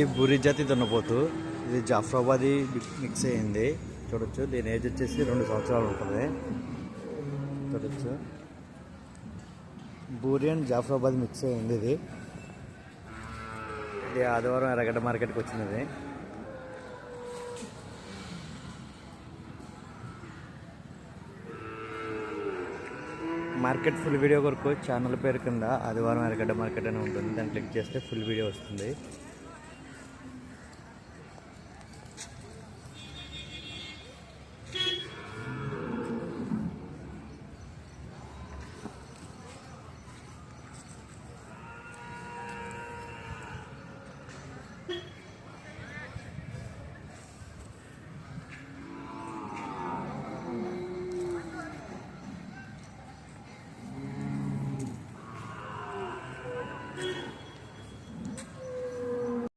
ఇది బురిజాతి దున్నపోతు ఇది జాఫ్రాబాది మిక్స్ అయింది. చూడొచ్చు. దీని ఏజ్ వచ్చేసి రెండు సంవత్సరాలు ఉంటుంది. చూడొచ్చు. అండ్ జాఫ్రాబాద్ మిక్స్ అయింది ఇది. ఇది ఆదివారం ఎర్రగడ్డ మార్కెట్కి వచ్చినది మార్కెట్ ఫుల్ వీడియో కొరకు ఛానల్ పేరు కింద ఆదివారం ఎర్రగడ్డ మార్కెట్ అని ఉంటుంది. దాన్ని క్లిక్ చేస్తే ఫుల్ వీడియో వస్తుంది.